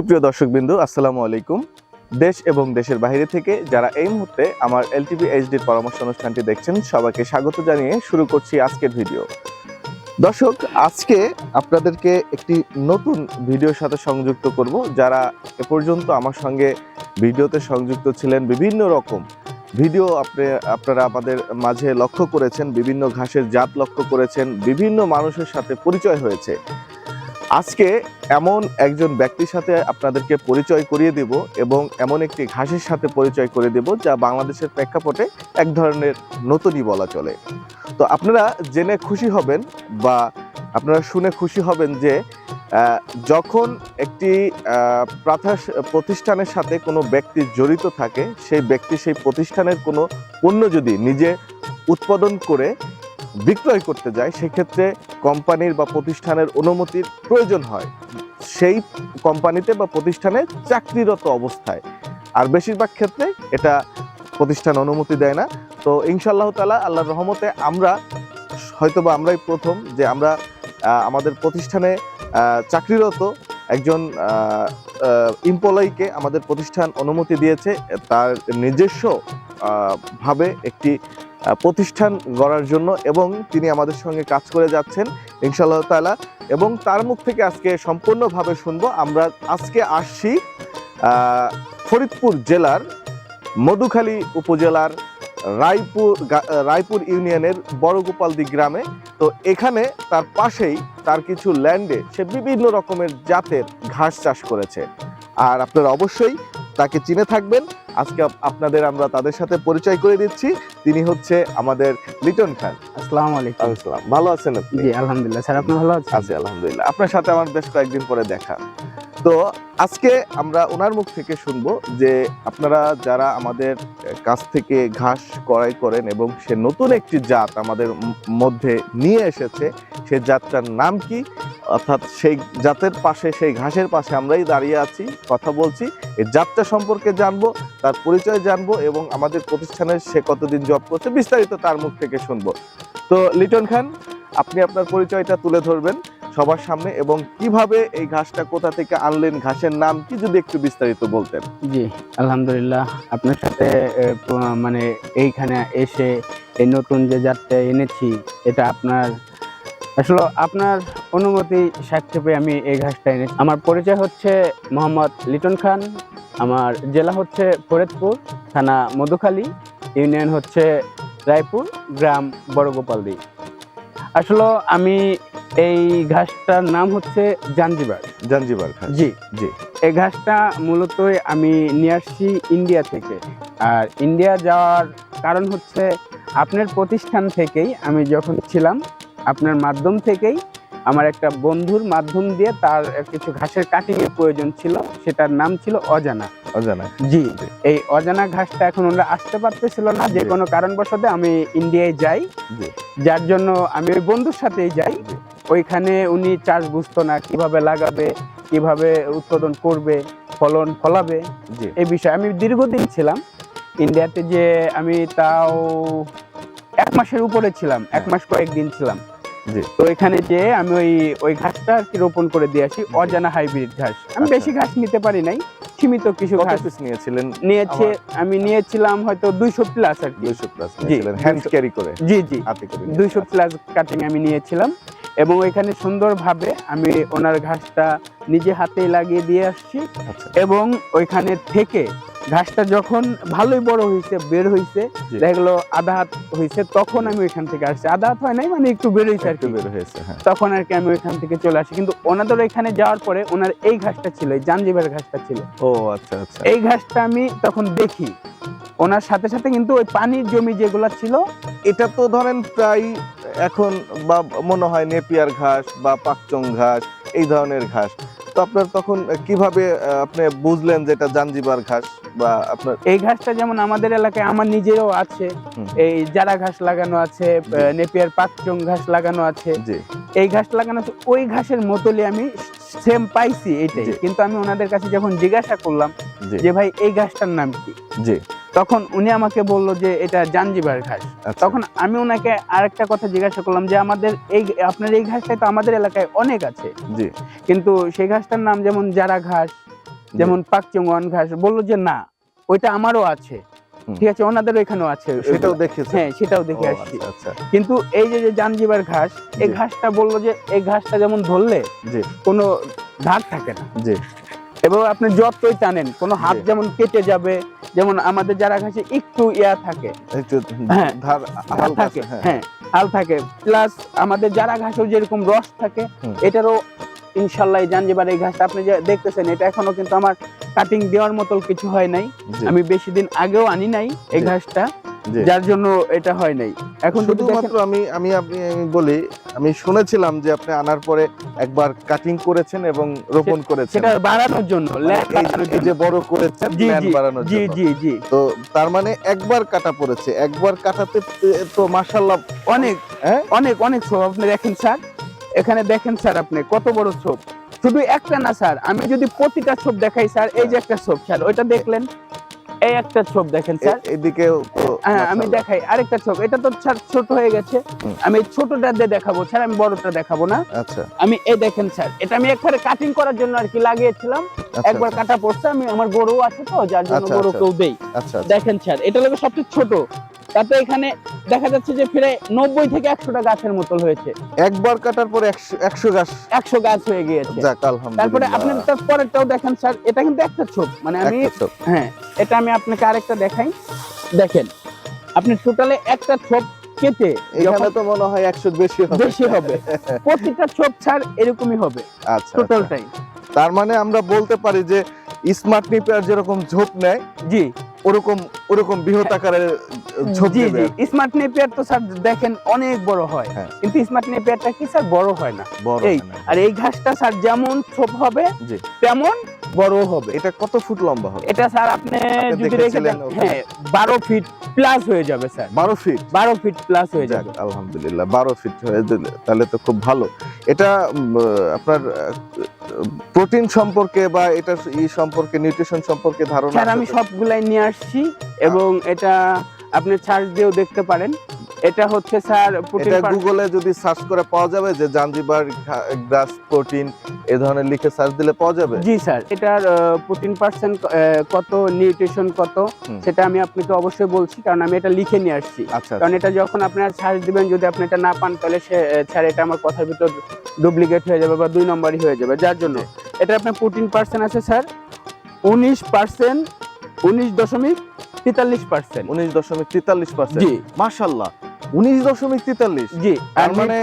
সুপ্রিয় দর্শকবিন্দু, আসসালামু আলাইকুম। দেশ এবং দেশের বাইরে থেকে যারা এই মুহূর্তে আমার এলটিভি এইচডির পরামর্শ অনুষ্ঠানটি দেখছেন, সবাইকে স্বাগত জানিয়ে শুরু করছি আজকের ভিডিও। দর্শক, আজকে আপনাদেরকে একটি নতুন ভিডিওর সাথে সংযুক্ত করব। যারা এ পর্যন্ত আমার সঙ্গে ভিডিওতে সংযুক্ত ছিলেন বিভিন্ন রকম ভিডিও আপনি, আপনারা আমাদের মাঝে লক্ষ্য করেছেন, বিভিন্ন ঘাসের জাত লক্ষ্য করেছেন, বিভিন্ন মানুষের সাথে পরিচয় হয়েছে। আজকে এমন একজন ব্যক্তির সাথে আপনাদেরকে পরিচয় করিয়ে দেব এবং এমন একটি ঘাসের সাথে পরিচয় করে দেব যা বাংলাদেশের প্রেক্ষাপটে এক ধরনের নতুনই বলা চলে। তো আপনারা জেনে খুশি হবেন বা আপনারা শুনে খুশি হবেন যে যখন একটি প্রাথা- প্রতিষ্ঠানের সাথে কোনো ব্যক্তি জড়িত থাকে, সেই ব্যক্তি সেই প্রতিষ্ঠানের কোনো পণ্য যদি নিজে উৎপাদন করে বিক্রয় করতে যায়, সেক্ষেত্রে কোম্পানির বা প্রতিষ্ঠানের অনুমতির প্রয়োজন হয়। সেই কোম্পানিতে বা প্রতিষ্ঠানে চাকরিরত অবস্থায়। আর বেশিরভাগ ক্ষেত্রে এটা প্রতিষ্ঠান অনুমতি দেয় না। তো ইনশাআল্লাহ তালা আল্লাহর রহমতে আমরা হয়তো বা আমরাই প্রথম যে আমরা আমাদের প্রতিষ্ঠানে চাকরিরত একজন এমপ্লয়িকে আমাদের প্রতিষ্ঠান অনুমতি দিয়েছে। তার নিজস্ব ভাবে একটি প্রতিষ্ঠান গড়ার জন্য এবং তিনি আমাদের সঙ্গে কাজ করে যাচ্ছেন, ইনশাআল্লাহ তাআলা। এবং তার মুখ থেকে আজকে সম্পূর্ণভাবে শুনব। আমরা আজকে আসছি ফরিদপুর জেলার মধুখালী উপজেলার রায়পুর রায়পুর ইউনিয়নের বড়গোপালদি গ্রামে। তো এখানে তার পাশেই তার কিছু ল্যান্ডে সে বিভিন্ন রকমের জাতের ঘাস চাষ করেছে। আর আপনারা অবশ্যই তাকে চিনে থাকবেন। আজকে আপনাদের আমরা তাদের সাথে পরিচয় করে দিচ্ছি। তিনি হচ্ছে আমাদের লিটন খান। আসসালামু আলাইকুম। আসসালাম। ভালো আছেন আপনি? জি আলহামদুলিল্লাহ। স্যার আপনি ভালো আছেন? আছি আলহামদুলিল্লাহ। আপনার সাথে আমার বেশ কয়েকদিন পরে দেখা। তো আজকে আমরা ওনার মুখ থেকে শুনব যে আপনারা যারা আমাদের কাছ থেকে ঘাস ক্রয় করেন এবং সে নতুন একটি জাত আমাদের মধ্যে নিয়ে এসেছে, সে জাতটার নাম কি? অর্থাৎ সেই জাতের পাশে, সেই ঘাসের পাশে আমরাই দাঁড়িয়ে আছি, কথা বলছি। এই জাতটা সম্পর্কে জানব, তার পরিচয় জানব এবং আমাদের প্রতিষ্ঠানের সে কতদিন জব করছে বিস্তারিত তার মুখ থেকে শুনব। তো লিটন খান আপনি আপনার পরিচয়টা তুলে ধরবেন সবার সামনে এবং কীভাবে এই ঘাসটা কোথা থেকে আনলেন, ঘাসের নাম কি যদি একটু বিস্তারিত বলতেন। জি, আলহামদুলিল্লাহ, আপনার সাথে মানে এইখানে এসে এই নতুন যে যাত্রা এনেছি, এটা আপনার, আসলে আপনার অনুমতি সাক্ষেপে আমি এই ঘাসটা এনেছি। আমার পরিচয় হচ্ছে মোহাম্মদ লিটন খান, আমার জেলা হচ্ছে ফরিদপুর, থানা মধুখালী, ইউনিয়ন হচ্ছে রায়পুর, গ্রাম বড়গোপালদি। আসলে আমি এই ঘাসটার নাম হচ্ছে জাঞ্জিবার। জাঞ্জিবার ঘাস। জি। জি। এই ঘাসটা মূলত আমি নিয়ে আসছি ইন্ডিয়া থেকে। আর ইন্ডিয়া যাওয়ার কারণ হচ্ছে আপনার প্রতিষ্ঠান থেকেই আমি যখন ছিলাম আপনার মাধ্যম থেকেই আমার একটা বন্ধুর মাধ্যম দিয়ে তার কিছু ঘাসের কাটিং এর প্রয়োজন ছিল সেটার নাম ছিল অজানা। অজানা। জি এই অজানা ঘাসটা এখন ওরা আসতে পারতেছিল না যে কোনো কারণবশত আমি ইন্ডিয়ায় যাই। যার জন্য আমি ওই বন্ধুর সাথেই যাই। ওইখানে উনি চাষ বুঝতো না কীভাবে লাগাবে কীভাবে উৎপাদন করবে ফলন ফলাবে। এই বিষয়ে আমি দীর্ঘদিন ছিলাম। ইন্ডিয়াতে যে আমি তাও এক মাসের উপরে ছিলাম এক মাস কয়েকদিন ছিলাম। তো এখানে যে আমি ওই ওই ঘাসটা আর কি রোপণ করে দিয়ে আসি অজানা হাইব্রিড ঘাস। আমি আচ্ছা। বেশি ঘাস নিতে পারি নাই সীমিত কিছু ঘাস। নিয়েছিলেন? নিয়েছে আমি নিয়েছিলাম হয়তো দুইশো প্লাস আর কি। দুইশো প্লাস নিয়েছিলেন হ্যান্ড ক্যারি করে। জি জি। দুইশো প্লাস কাটিং আমি নিয়েছিলাম। এবং ওইখানে সুন্দরভাবে আমি ওনার ঘাসটা নিজে হাতে লাগিয়ে দিয়ে আসছি। আচ্ছা। এবং ওইখানে থেকে ঘাসটা যখন ভালোই বড় হয়েছে বের হয়েছে জি। দেখা গেলো আধা হাত হয়েছে তখন আমি ওইখান থেকে আসছি। আধা হাত হয় নাই মানে একটু বের হয়েছে আর কি। বের হয়েছে হ্যাঁ। তখন আর কি আমি ওইখান থেকে চলে আসি। কিন্তু ওনাদের ওইখানে যাওয়ার পরে ওনার এই ঘাসটা ছিল এই জাঞ্জিবার ঘাসটা ছিল। ও আচ্ছা আচ্ছা। এই ঘাসটা আমি তখন দেখি। ওনার সাথে সাথে কিন্তু ওই পানির জমি যেগুলা ছিল এটা তো ধরেন প্রায় এখন বা মনে হয় নেপিয়ার ঘাস বা পাকচং ঘাস এই ধরনের ঘাস। তো আপনার তখন কীভাবে আপনি বুঝলেন যে এটা জাঞ্জিবার ঘাস? বা আপনার এই ঘাসটা যেমন আমাদের এলাকায় আমার নিজেরও আছে। এই জারা ঘাস লাগানো আছে নেপিয়ার পাকচং ঘাস লাগানো আছে। এই ঘাস লাগানো আছে ওই ঘাসের মতলই আমি সেম পাইছি এইটাই কিন্তু আমি ওনাদের কাছে যখন জিজ্ঞাসা করলাম যে ভাই এই ঘাসটার নাম কি? জি। তখন উনি আমাকে বলল যে এটা জাঞ্জিবার ঘাস। আচ্ছা। তখন আমি ওনাকে আরেকটা কথা জিজ্ঞাসা করলাম যে আমাদের এই আপনার এই ঘাসটা তো আমাদের এলাকায় অনেক আছে। কিন্তু সেই ঘাসটার নাম যেমন জারা ঘাস যেমন পাকচঙ্গন ঘাস বলল যে না ওইটা আমারও আছে। ঠিক আছে ওনাদের ওইখানেও আছে। সেটাও দেখেছে হ্যাঁ সেটাও দেখে আসছি। আচ্ছা কিন্তু এই যে যে জানজিবার ঘাস এই ঘাসটা বলল যে এই ঘাসটা যেমন ধরলে কোনো ধার থাকে না। জি। এবং আপনি যতই টানেন কোনো হাত যেমন কেটে যাবে যেমন আমাদের যারা ঘাসে একটু ইয়া থাকে একটু হ্যাঁ, ধার হাল থাকে হ্যাঁ। হ্যাঁ হাল থাকে। প্লাস আমাদের যারা ঘাসেও যেরকম রস থাকে এটারও ইনশাল্লাহ এই জানজিবার এই ঘাসটা আপনি যে দেখতেছেন এটা এখনও কিন্তু আমার কাটিং দেওয়ার মতো কিছু হয় নাই। আমি বেশি দিন আগেও আনি নাই এই ঘাসটা যার জন্য এটা হয় নাই। এখন শুধুমাত্র আমি আমি আপনি বলি আমি শুনেছিলাম যে আপনি আনার পরে একবার কাটিং করেছেন এবং রোপণ করেছেন। সেটা বাড়ানোর জন্য মানে যে বড় করেছেন জি প্ল্যান জি বাড়ানোর জি জন্য। জি জি। তো তার মানে একবার কাটা পড়েছে একবার কাটাতে তো মাশাআল্লাহ অনেক হ্যাঁ? অনেক অনেক ছোপ আপনি দেখেন স্যার এখানে দেখেন স্যার আপনি কত বড় ছোপ। শুধু একটা না স্যার আমি যদি প্রতিটা ছোপ দেখাই স্যার এই যে একটা ছোপ স্যার ওইটা দেখলেন? এই একটা ছোপ দেখেন স্যার। এ- এদিকেও তো হ্যাঁ আমি দেখাই আরেকটা ছোপ এটা তো স্যার ছোট হয়ে গেছে। আমি ছোটটা দিয়ে দেখাবো স্যার আমি বড়টা দেখাবো না। আচ্ছা। আমি এই দেখেন স্যার এটা আমি একবারে কাটিং করার জন্য আর কি লাগিয়েছিলাম। আচ্ছা, একবার আচ্ছা, কাটা পড়ছে আমি আমার গরু আছে তো যার জন্য আচ্ছা, গরুকেও দেই। আচ্ছা আচ্ছা। দেখেন স্যার এটা লোক সবচেয়ে ছোট। তাতে এখানে দেখা যাচ্ছে যে প্রায় নব্বই থেকে একশোটা গাছের মতো হয়েছে। একবার কাটার পরে একশো গাছ। একশো গাছ হয়ে গিয়েছে। তারপরে আপনি পরেরটাও দেখেন স্যার এটা কিন্তু একটা ছোপ। মানে আমি হ্যাঁ এটা আমি আপনাকে আরেকটা দেখাই। দেখেন আপনি টোটালে একটা ছোপ কেটে এখানে তো মনে হয় একশো বেশি হবে। বেশি হবে। প্রতিটা ছোপ ছাড় এরকমই হবে। আচ্ছা আচ্ছা। টোটালটাই। তার মানে আমরা বলতে পারি যে স্মার্ট নিপার যেরকম ঝোপ নেয় জি। ওরকম ওরকম বৃহৎ আকারের জি জি। স্মার্ট নেপিয়ার তো স্যার দেখেন অনেক বড় হয়। হ্যাঁ। কিন্তু স্মার্ট নেপিয়ারটা কি স্যার বড় হয় না? এই, আর এই ঘাসটা স্যার যেমন ছোপ হবে তেমন বড় হবে। এটা কত ফুট লম্বা হবে? এটা স্যার আপনি যদি রেখে দেন হ্যাঁ বারো ফিট প্লাস হয়ে যাবে স্যার। বারো ফিট? বারো ফিট প্লাস হয়ে যাবে। আলহামদুলিল্লাহ বারো ফিট হয়ে দিলে তাহলে তো খুব ভালো। এটা আপনার প্রোটিন সম্পর্কে বা এটা ই সম্পর্কে নিউট্রিশন সম্পর্কে ধারণা স্যার আমি? সবগুলাই নিয়ে আসছি এবং এটা আপনি সার্চ দিয়েও দেখতে পারেন। এটা হচ্ছে স্যার প্রোটিন এটা গুগলে যদি সার্চ করে পাওয়া যাবে যে জাঞ্জিবার গ্রাস প্রোটিন এই ধরনের লিখে সার্চ দিলে পাওয়া যাবে? জি স্যার। এটার প্রোটিন পার্সেন্ট কত নিউট্রিশন কত সেটা আমি আপনাকে অবশ্যই বলছি কারণ আমি এটা লিখে নিয়ে আসছি। আচ্ছা কারণ এটা যখন আপনার সার্চ দিবেন যদি আপনি এটা না পান তাহলে সে স্যার এটা আমার কথার ভিতর ডুপ্লিকেট হয়ে যাবে বা দুই নম্বরই হয়ে যাবে। যার জন্য এটা আপনার প্রোটিন পার্সেন্ট আছে স্যার উনিশ পার্সেন্ট উনিশ দশমিক তেতাল্লিশ পার্সেন্ট উনিশ দশমিক তেতাল্লিশ পার্সেন্ট জি। মাসাল্লাহ উনিশ দশমিক তেতাল্লিশ। জি তার মানে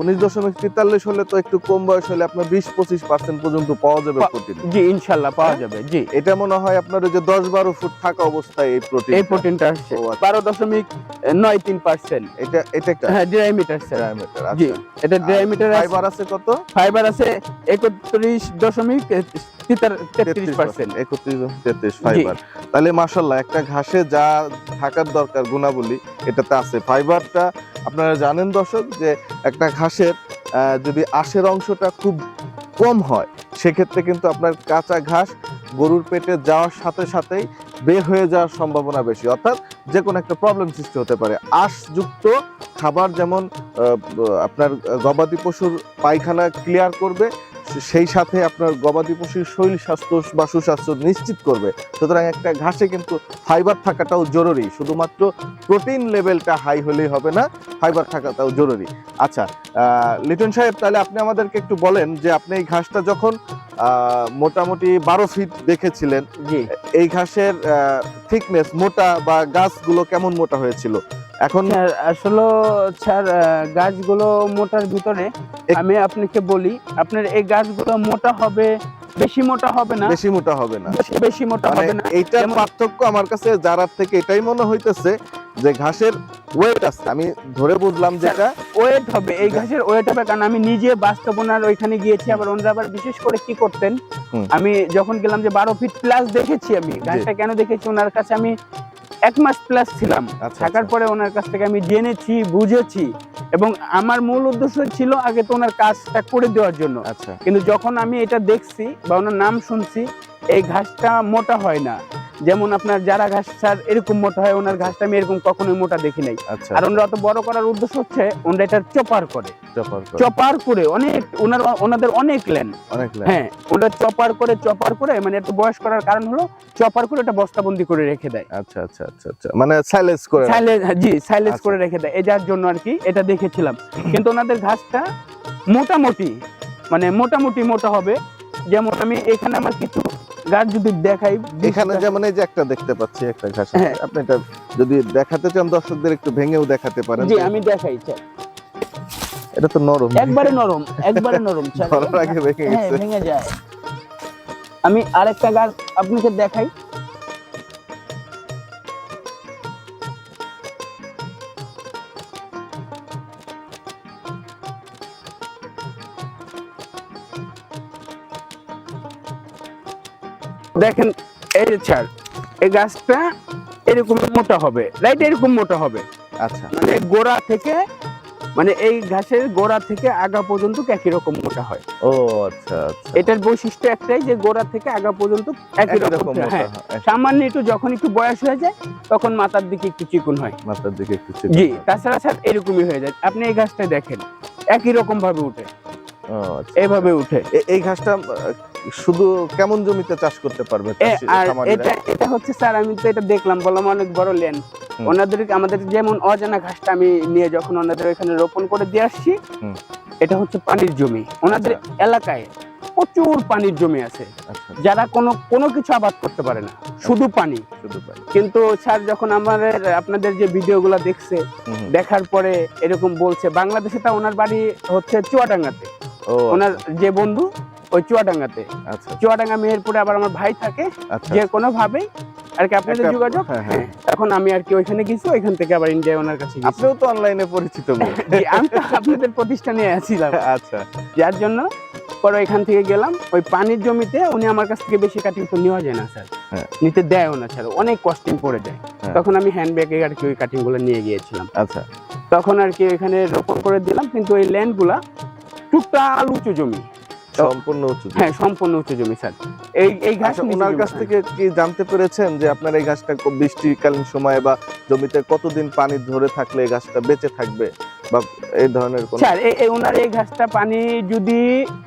উনিশ দশমিক তেতাল্লিশ হলে তো একটু কম বয়স হলে আপনার বিশ পঁচিশ পার্সেন্ট পর্যন্ত পাওয়া যাবে প্রোটিন। জি ইনশাল্লাহ পাওয়া যাবে জি। এটা মনে হয় আপনার যে দশ বারো ফুট থাকা অবস্থায় এই প্রোটিন এই প্রোটিনটা আসছে। আচ্ছা। বারো দশমিক নয় তিন পার্সেন্ট এটা এটা একটা হ্যাঁ ডিরাইমিটার স্যার diameter, জি আচ্ছা। এটা ডিরাইমিটার ফাইবার আছে। কত? ফাইবার আছে একত্রিশ দশমিক ফাইবার তাহলে মাসাল্লাহ একটা ঘাসে যা থাকার দরকার গুণাবলী এটাতে আছে। ফাইবারটা আপনারা জানেন দর্শক যে একটা ঘাসের যদি আশের অংশটা খুব কম হয় সেক্ষেত্রে কিন্তু আপনার কাঁচা ঘাস গরুর পেটে যাওয়ার সাথে সাথেই বের হয়ে যাওয়ার সম্ভাবনা বেশি। অর্থাৎ যে কোনো একটা প্রবলেম সৃষ্টি হতে পারে। আঁশযুক্ত খাবার যেমন আপনার গবাদি পশুর পায়খানা ক্লিয়ার করবে সেই সাথে আপনার গবাদি পশুর শৈল স্বাস্থ্য বা সুস্বাস্থ্য নিশ্চিত করবে। সুতরাং একটা ঘাসে কিন্তু ফাইবার থাকাটাও জরুরি। শুধুমাত্র প্রোটিন লেভেলটা হাই হলেই হবে না ফাইবার থাকাটাও জরুরি। আচ্ছা লিটন সাহেব, তাহলে আপনি আমাদেরকে একটু বলেন যে আপনি এই ঘাসটা যখন মোটামুটি বারো ফিট দেখেছিলেন। জি। এই ঘাসের থিকনেস মোটা বা গাছগুলো কেমন মোটা হয়েছিল? এখন আসলে স্যার গাছগুলো মোটার ভিতরে আমি আপনাকে বলি আপনার এই গাছগুলো মোটা হবে বেশি মোটা হবে না। বেশি মোটা হবে না। বেশি মোটা মানে হবে না। এইটার পার্থক্য আমার কাছে জারার থেকে এটাই মনে হইতেছে যে ঘাসের ওয়েট আছে। আমি ধরে বুঝলাম যেটা ওয়েট হবে। এই ঘাসের ওয়েট হবে কারণ আমি নিজে বাস্তবনার ওইখানে গিয়েছি আবার ওনারা আবার বিশেষ করে কি করতেন? আমি যখন গেলাম যে বারো ফিট প্লাস দেখেছি আমি। ঘাসটা কেন দেখেছি? ওনার কাছে আমি এক মাস প্লাস ছিলাম। আচ্ছা, থাকার আচ্ছা। পরে ওনার কাছ থেকে আমি জেনেছি বুঝেছি এবং আমার মূল উদ্দেশ্য ছিল আগে তো ওনার কাজটা করে দেওয়ার জন্য। আচ্ছা। কিন্তু যখন আমি এটা দেখছি বা ওনার নাম শুনছি এই ঘাসটা মোটা হয় না। যেমন আপনার যারা ঘাস স্যার এরকম মোটা হয় ওনার ঘাসটা আমি এরকম কখনোই মোটা দেখি নাই। আচ্ছা। আর ওনারা অত বড় করার উদ্দেশ্য হচ্ছে ওনারা এটা চপার করে। চপার করে। অনেক ওনার ওনাদের অনেক লেন। হ্যাঁ ওটা চপার করে চপার করে মানে একটু বয়স করার কারণ হলো চপার করে এটা বস্তাবন্দি করে রেখে দেয়। আচ্ছা আচ্ছা আচ্ছা আচ্ছা। মানে সাইলেন্স করে রাখে। সাইলেজ জি সাইলেজ আচ্ছা। করে রেখে দেয়। এটার জন্য আর কি এটা দেখেছিলাম। কিন্তু ওনাদের ঘাসটা মোটামুটি মানে মোটামুটি মোটা হবে। যেমন আমি এখানে আমার কিছু গাছ যদি দেখাই এখানে যেমন এই যে একটা দেখতে পাচ্ছি একটা ঘাস হ্যাঁ। আপনি এটা যদি দেখাতে চান দর্শকদের একটু ভেঙেও দেখাতে পারেন। জি আমি দেখাই স্যার। এটা তো নরম। একবারে নরম একবারে নরম স্যার। আগে ভেঙে গেছে। ভেঙে যায়। আমি আরেকটা গাছ আপনাকে দেখাই। দেখেন এই যে ছাড় এই গাছটা এরকম মোটা হবে রাইট এরকম মোটা হবে। আচ্ছা। মানে গোড়া থেকে মানে এই ঘাসের গোড়া থেকে আগা পর্যন্ত একই রকম মোটা হয়। ও আচ্ছা আচ্ছা। এটার বৈশিষ্ট্য একটাই যে গোড়া থেকে আগা পর্যন্ত একই রকম হ্যাঁ। সামান্য একটু যখন একটু বয়স হয়ে যায় তখন মাথার দিকে একটু চিকুন হয়। মাথার দিকে একটু। জি তাছাড়া স্যার এরকমই হয়ে যায়। আপনি এই ঘাসটা দেখেন একই রকম ভাবে উঠে। এইভাবে উঠে। এই ঘাসটা শুধু কেমন জমিতে চাষ করতে পারবে আর এটা এটা হচ্ছে স্যার আমি তো এটা দেখলাম বললাম অনেক বড় লেন। ওনাদের আমাদের যেমন অজানা ঘাসটা আমি নিয়ে যখন ওনাদের এখানে রোপণ করে দিয়ে আসছি এটা হচ্ছে পানির জমি। ওনাদের এলাকায় প্রচুর পানির জমি আছে। আচ্ছা। যারা কোনো কোনো কিছু আবাদ করতে পারে না। শুধু পানি। শুধু। কিন্তু স্যার যখন আমাদের আপনাদের যে ভিডিওগুলো দেখছে। দেখার পরে এরকম বলছে বাংলাদেশে তা ওনার বাড়ি হচ্ছে চুয়াডাঙ্গাতে। ওনার যে বন্ধু ওই চুয়াডাঙ্গাতে। আচ্ছা। চুয়াডাঙ্গা মেহেরপুরে আবার আমার ভাই থাকে আচ্ছা। যে কোনো ভাবেই আর কি আপনাদের যোগাযোগ? হ্যাঁ, হ্যাঁ। হ্যাঁ। এখন আমি আর কি ওইখানে গেছি ওইখান থেকে আবার ইন্ডিয়া ওনার কাছে আপনিও তো অনলাইনে পরিচিত আমি তো আপনাদের প্রতিষ্ঠানে আছিলাম। আচ্ছা। যার জন্য পরে এখান থেকে গেলাম ওই পানির জমিতে উনি আমার কাছ থেকে বেশি কাটিং তো নেওয়া যায় না স্যার হ্যাঁ। নিতে দেয়ও না স্যার অনেক কস্টিং পড়ে যায় হ্যাঁ। তখন আমি হ্যান্ড ব্যাগে আর কি ওই কাটিংগুলো নিয়ে গিয়েছিলাম আচ্ছা তখন আর কি ওইখানে রোপণ করে দিলাম কিন্তু ওই ল্যান্ডগুলা টুকটাল উঁচু জমি সম্পূর্ণ উঁচু জমি। হ্যাঁ সম্পূর্ণ উঁচু জমি স্যার এই এই ঘাস আচ্ছা ওনার কাছ। থেকে কি জানতে পেরেছেন যে আপনার এই গাছটা খুব বৃষ্টিকালীন সময় বা জমিতে কতদিন পানি ধরে থাকলে এই গাছটা বেঁচে থাকবে বা এই ধরনের কোন স্যার এই- ওনার এই ঘাসটা পানি যদি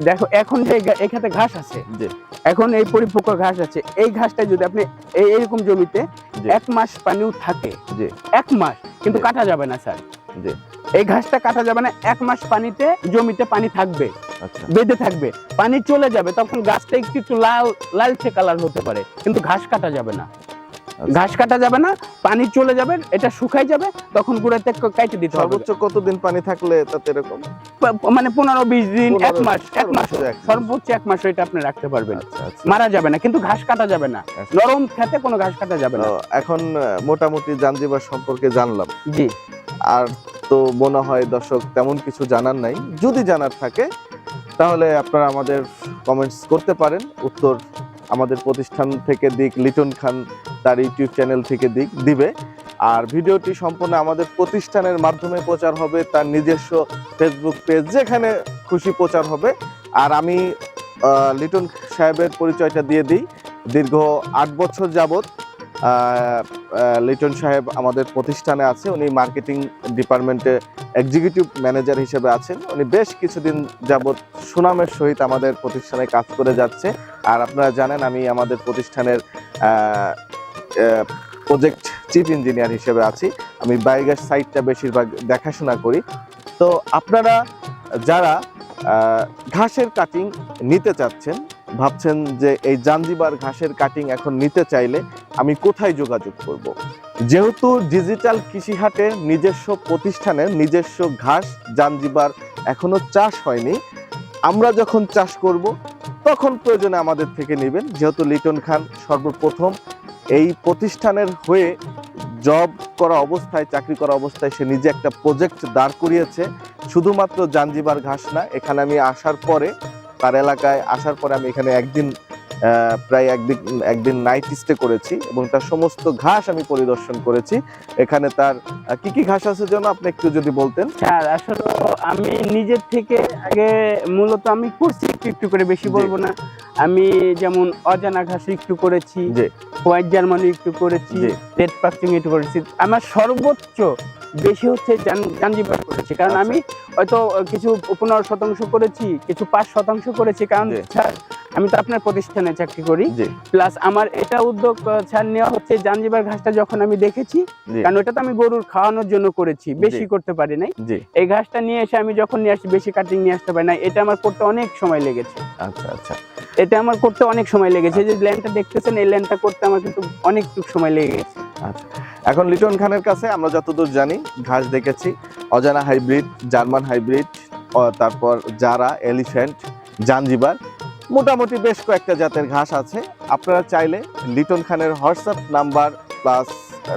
দেখো এখন যে এখানে ঘাস আছে জি। এখন এই পরিপক্ক ঘাস আছে এই ঘাসটা যদি আপনি এই এইরকম জমিতে এক মাস পানিও থাকে জি। এক মাস কিন্তু কাটা যাবে না স্যার। জি। এই ঘাসটা কাটা যাবে না এক মাস পানিতে জমিতে পানি থাকবে আচ্ছা। বেঁধে থাকবে পানি চলে যাবে তখন গাছটা একটু লাল লালচে কালার হতে পারে কিন্তু ঘাস কাটা যাবে না। ঘাস কাটা যাবে না পানি চলে যাবে এটা শুকাই যাবে তখন গুঁড়াতে কাইটে দিতে হবে। সর্বোচ্চ কতদিন পানি থাকলে তাতে এরকম? মানে পনেরো বিশ দিন এক মাস এক মাস সর্বোচ্চ এক মাস। এটা আপনি রাখতে পারবেন। আচ্ছা আচ্ছা। মারা যাবে না কিন্তু ঘাস কাটা যাবে না। আচ্ছা। নরম খেতে কোনো ঘাস কাটা যাবে না। এখন মোটামুটি জানজিবার সম্পর্কে জানলাম। জি। আর তো মনে হয় দর্শক তেমন কিছু জানার নাই। যদি জানার থাকে তাহলে আপনারা আমাদের কমেন্টস করতে পারেন। উত্তর আমাদের প্রতিষ্ঠান থেকে দিক, লিটন খান তার ইউটিউব চ্যানেল থেকে দিক, দিবে। আর ভিডিওটি সম্পূর্ণ আমাদের প্রতিষ্ঠানের মাধ্যমে প্রচার হবে, তার নিজস্ব ফেসবুক পেজ যেখানে খুশি প্রচার হবে। আর আমি লিটন সাহেবের পরিচয়টা দিয়ে দিই। দীর্ঘ আট বছর যাবত লিটন সাহেব আমাদের প্রতিষ্ঠানে আছে। উনি মার্কেটিং ডিপার্টমেন্টে এক্সিকিউটিভ ম্যানেজার হিসেবে আছেন। উনি বেশ কিছুদিন যাবৎ সুনামের সহিত আমাদের প্রতিষ্ঠানে কাজ করে যাচ্ছে। আর আপনারা জানেন, আমি আমাদের প্রতিষ্ঠানের প্রজেক্ট চিফ ইঞ্জিনিয়ার হিসেবে আছি। আমি বায়োগ্যাস সাইটটা বেশিরভাগ দেখাশোনা করি। তো আপনারা যারা ঘাসের কাটিং নিতে চাচ্ছেন ভাবছেন যে এই জাঞ্জিবার ঘাসের কাটিং এখন নিতে চাইলে আমি কোথায় যোগাযোগ করব। যেহেতু ডিজিটাল কৃষিহাটে নিজস্ব প্রতিষ্ঠানের নিজস্ব ঘাস জাঞ্জিবার এখনও চাষ হয়নি, আমরা যখন চাষ করব, তখন প্রয়োজনে আমাদের থেকে নেবেন যেহেতু লিটন খান সর্বপ্রথম এই প্রতিষ্ঠানের হয়ে জব করা অবস্থায়, চাকরি করা অবস্থায় সে নিজে একটা প্রজেক্ট দাঁড় করিয়েছে শুধুমাত্র জাঞ্জিবার ঘাস না, এখানে আমি আসার পরে তার এলাকায় আসার পরে আমি এখানে একদিন প্রায় একদিন একদিন নাইট স্টে করেছি এবং তার সমস্ত ঘাস আমি পরিদর্শন করেছি। এখানে তার কি কি ঘাস আছে যেন আপনি একটু যদি বলতেন? স্যার আসলে আমি নিজের থেকে আগে মূলত আমি করছি একটু একটু করে বেশি বলব না। আমি যেমন অজানা ঘাস একটু করেছি হোয়াইট জার্মানি একটু করেছি রেড পার্কিং একটু করেছি। আমার সর্বোচ্চ বেশি হচ্ছে জাঞ্জিবার করেছি। কারণ আচ্ছা। আমি হয়তো কিছু পনেরো শতাংশ করেছি কিছু পাঁচ শতাংশ করেছি। কারণ স্যার আমি তো আপনার প্রতিষ্ঠানে চাকরি করি। প্লাস আমার এটা উদ্যোগ ছাড় নেওয়া হচ্ছে জাঞ্জিবার ঘাসটা যখন আমি দেখেছি কারণ ওটা তো আমি গরুর খাওয়ানোর জন্য করেছি বেশি করতে পারি নাই। এই ঘাসটা নিয়ে এসে আমি যখন নিয়ে আসি বেশি কাটিং নিয়ে আসতে পারি না এটা আমার করতে অনেক সময় লেগেছে। আচ্ছা আচ্ছা। এটা আমার করতে অনেক সময় লেগেছে। যে ল্যান্ডটা দেখতেছেন এই ল্যান্ডটা করতে আমার কিন্তু অনেকটুকু সময় লেগে গেছে আচ্ছা। এখন লিটন খানের কাছে আমরা যতদূর জানি ঘাস দেখেছি। অজানা হাইব্রিড জার্মান হাইব্রিড তারপর জারা এলিফ্যান্ট জাঞ্জিবার। মোটামুটি বেশ কয়েকটা জাতের ঘাস আছে। আপনারা চাইলে লিটন খানের হোয়াটসঅ্যাপ নাম্বার প্লাস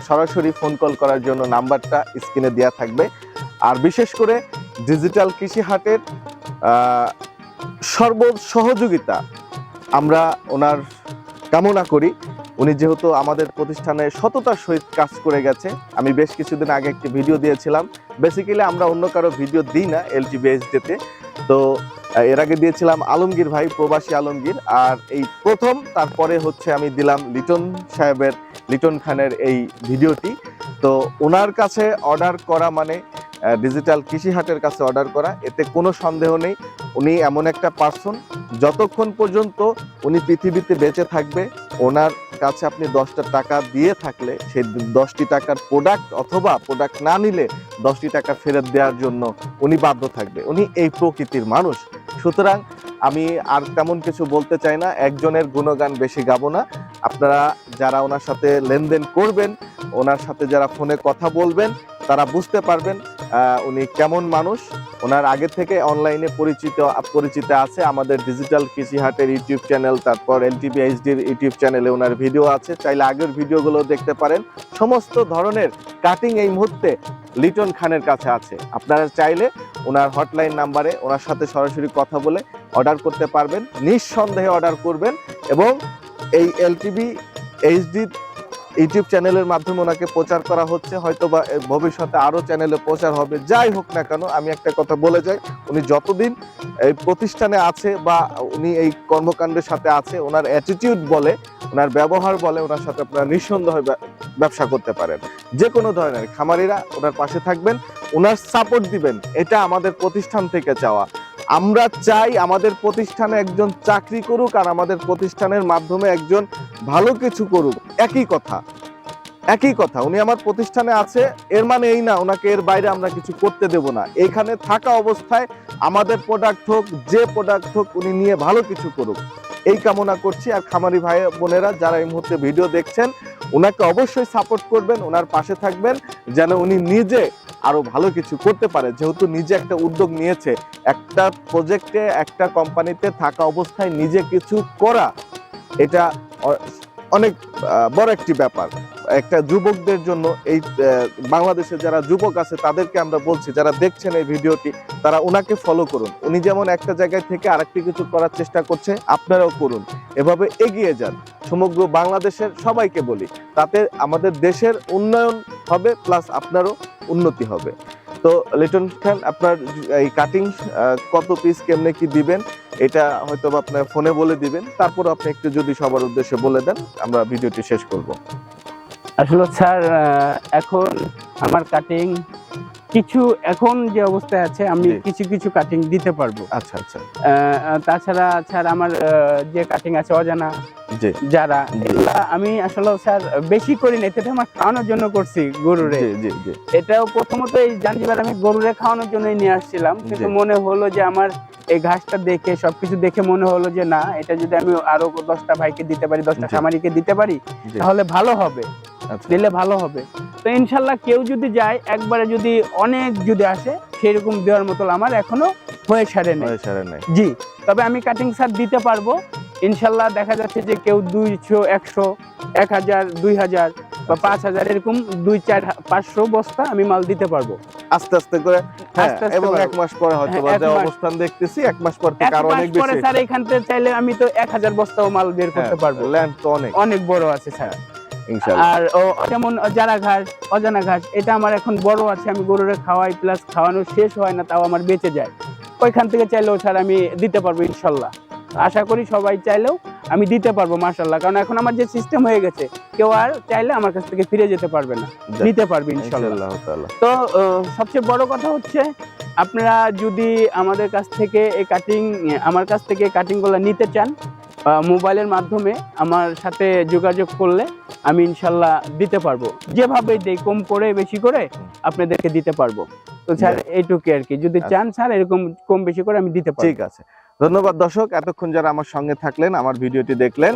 সরাসরি ফোন কল করার জন্য নাম্বারটা স্ক্রিনে দেওয়া থাকবে। আর বিশেষ করে ডিজিটাল কৃষি হাটের সর্ব সহযোগিতা আমরা ওনার কামনা করি। উনি যেহেতু আমাদের প্রতিষ্ঠানে সততার সহিত কাজ করে গেছে আমি বেশ কিছুদিন আগে একটি ভিডিও দিয়েছিলাম। বেসিক্যালি আমরা অন্য কারও ভিডিও দিই না এলটিবিএসডিতে তো। আহ, এর আগে দিয়েছিলাম আলমগীর ভাই, প্রবাসী আলমগীর, আর এই প্রথম, তারপরে হচ্ছে আমি দিলাম লিটন সাহেবের, লিটন খানের এই ভিডিওটি। তো ওনার কাছে অর্ডার করা মানে ডিজিটাল কৃষি হাটের কাছে অর্ডার করা। এতে কোনো সন্দেহ নেই, উনি এমন একটা পার্সন যতক্ষণ পর্যন্ত উনি পৃথিবীতে বেঁচে থাকবে, ওনার কাছে আপনি দশটা টাকা দিয়ে থাকলে, সেই দশটি টাকার প্রোডাক্ট অথবা প্রোডাক্ট না নিলে দশটি টাকা ফেরত দেওয়ার জন্য উনি বাধ্য থাকবে। উনি এই প্রকৃতির মানুষ। সুতরাং আমি আর তেমন কিছু বলতে চাই না, একজনের গুণগান বেশি গাবো না। আপনারা যারা ওনার সাথে লেনদেন করবেন, ওনার সাথে যারা ফোনে কথা বলবেন তারা বুঝতে পারবেন উনি কেমন মানুষ। ওনার আগে থেকে অনলাইনে পরিচিত পরিচিত আছে আমাদের ডিজিটাল কৃষি হাটের ইউটিউব চ্যানেল তারপর এলটিভি এইচডির ইউটিউব চ্যানেলে ওনার ভিডিও আছে। চাইলে আগের ভিডিওগুলো দেখতে পারেন। সমস্ত ধরনের কাটিং এই মুহূর্তে লিটন খানের কাছে আছে। আপনারা চাইলে ওনার হটলাইন নাম্বারে ওনার সাথে সরাসরি কথা বলে অর্ডার করতে পারবেন। নিঃসন্দেহে অর্ডার করবেন এবং এই এলটিভি এইচডি ইউটিউব চ্যানেলের মাধ্যমে ওনাকে প্রচার করা হচ্ছে হয়তো বা ভবিষ্যতে আরও চ্যানেলে প্রচার হবে, যাই হোক না কেন, আমি একটা কথা বলে যাই, উনি যতদিন এই প্রতিষ্ঠানে আছে বা উনি এই কর্মকাণ্ডের সাথে আছে, ওনার অ্যাটিটিউড বলে, ওনার ব্যবহার বলে, ওনার সাথে আপনারা নিঃসন্দেহে ব্যবসা করতে পারেন। যে কোনো ধরনের খামারিরা ওনার পাশে থাকবেন, ওনার সাপোর্ট দিবেন, এটা আমাদের প্রতিষ্ঠান থেকে চাওয়া। আমরা চাই আমাদের প্রতিষ্ঠানে একজন চাকরি করুক আর আমাদের প্রতিষ্ঠানের মাধ্যমে একজন ভালো কিছু করুক। একই কথা। একই কথা। উনি আমার প্রতিষ্ঠানে আছে, এর মানে এই না, ওনাকে এর বাইরে আমরা কিছু করতে দেব না। এইখানে থাকা অবস্থায় আমাদের প্রোডাক্ট হোক, যে প্রোডাক্ট হোক, উনি নিয়ে ভালো কিছু করুক। এই কামনা করছি। আর খামারি ভাই বোনেরা, যারা এই মুহূর্তে ভিডিও দেখছেন ওনাকে অবশ্যই সাপোর্ট করবেন ওনার পাশে থাকবেন, যেন উনি নিজে আরও ভালো কিছু করতে পারে। যেহেতু নিজে একটা উদ্যোগ নিয়েছে, একটা প্রজেক্টে একটা কোম্পানিতে থাকা অবস্থায় নিজে কিছু করা, এটা অনেক বড় একটি ব্যাপার। একটা যুবকদের জন্য এই বাংলাদেশে যারা যুবক আছে, তাদেরকে আমরা বলছি, যারা দেখছেন এই ভিডিওটি, তারা ওনাকে ফলো করুন। উনি যেমন একটা জায়গায় থেকে আরেকটি কিছু করার চেষ্টা করছে, আপনারাও করুন। এভাবে এগিয়ে যান। সমগ্র বাংলাদেশের সবাইকে বলি, তাতে আমাদের দেশের উন্নয়ন হবে প্লাস আপনারও উন্নতি হবে। তো, লিটন খান, আপনার এই কাটিং কত পিস কেমনে কি দিবেন, এটা হয়তো আপনার ফোনে বলে দিবেন। তারপর আপনি একটু যদি সবার উদ্দেশ্যে বলে দেন, আমরা ভিডিওটি শেষ করব। আসলে স্যার এখন আমার কাটিং কিছু এখন যে অবস্থায় আছে আমি কিছু কিছু কাটিং দিতে পারব। আচ্ছা আচ্ছা। তাছাড়া স্যার আমার যে কাটিং আছে অজানা যারা আমি আসলে স্যার বেশি করি না এটা আমার খাওয়ানোর জন্য করছি গরুরে। এটাও প্রথমত এই জাঞ্জিবার আমি গরুরে খাওয়ানোর জন্যই নিয়ে আসছিলাম কিন্তু মনে হলো যে আমার এই ঘাসটা দেখে সবকিছু দেখে মনে হলো যে না এটা যদি আমি আরও দশটা ভাইকে দিতে পারি দশটা। খামারিকে দিতে পারি তাহলে ভালো হবে। দিলে ভালো হবে। তো ইনশাল্লাহ কেউ যদি যায় একবারে যদি অনেক যদি আসে সেরকম দেওয়ার মতো আমার এখনও হয়ে সারে নেই। জি তবে আমি কাটিং সার দিতে পারব। ইনশাল্লাহ দেখা যাচ্ছে যে কেউ দুইশো একশো এক হাজার দুই হাজার বা পাঁচ হাজার এরকম দুই চার পাঁচশো বস্তা আমি মাল দিতে পারব। আস্তে আস্তে করে হ্যাঁ, এবং এক মাস পরে হয়তো হ্যাঁ। অবস্থান দেখতেছি এক মাস পর থেকে আরও অনেক বেশি। স্যার এখান থেকে চাইলে আমি তো এক হাজার বস্তাও মাল বের করতে পারব। ল্যান্ড তো অনেক। অনেক বড় আছে স্যার। আর ও যেমন যারা ঘাস অজানা ঘাস এটা আমার এখন বড় আছে আমি গরুরে খাওয়াই প্লাস খাওয়ানো শেষ হয় না তাও আমার বেঁচে যায়। ওইখান থেকে চাইলেও স্যার আমি দিতে পারব ইনশাল্লাহ আশা করি সবাই চাইলেও আমি দিতে পারব মার্শাল্লাহ কারণ এখন আমার যে সিস্টেম হয়ে গেছে কেউ আর চাইলে আমার কাছ থেকে ফিরে যেতে পারবে না। নিতে পারবে ইনশাল্লাহ তো সবচেয়ে বড় কথা হচ্ছে আপনারা যদি আমাদের কাছ থেকে এই কাটিং আমার কাছ থেকে কাটিংগুলো নিতে চান মোবাইলের মাধ্যমে আমার সাথে যোগাযোগ করলে আমি ইনশাল্লাহ দিতে পারব। যেভাবে দেই কম করে বেশি করে আপনাদেরকে দিতে পারব। তো স্যার এইটুকু আর কি। যদি আচ্ছা। চান স্যার এরকম কম বেশি করে আমি দিতে পারি ঠিক আছে। ধন্যবাদ দর্শক এতক্ষণ যারা আমার সঙ্গে থাকলেন আমার ভিডিওটি দেখলেন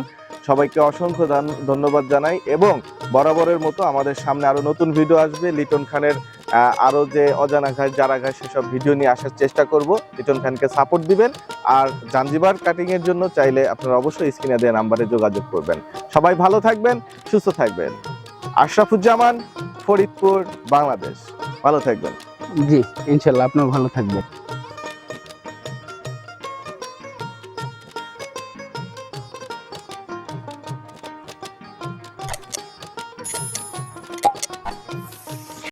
সবাইকে অসংখ্য ধন্যবাদ জানাই এবং বরাবরের মতো আমাদের সামনে আরও নতুন ভিডিও আসবে। লিটন খানের আহ, আরও যে অজানা ঘাস যারা ঘাস সেসব ভিডিও নিয়ে আসার চেষ্টা করব। লিটন খানকে সাপোর্ট দিবেন। আর জাঞ্জিবার কাটিং এর জন্য চাইলে আপনারা অবশ্যই স্ক্রিনে দেওয়া নাম্বারে যোগাযোগ করবেন। সবাই ভালো থাকবেন সুস্থ থাকবেন। আশরাফুজ্জামান ফরিদপুর বাংলাদেশ। ভালো থাকবেন। জি ইনশাল্লাহ আপনার ভালো থাকবেন।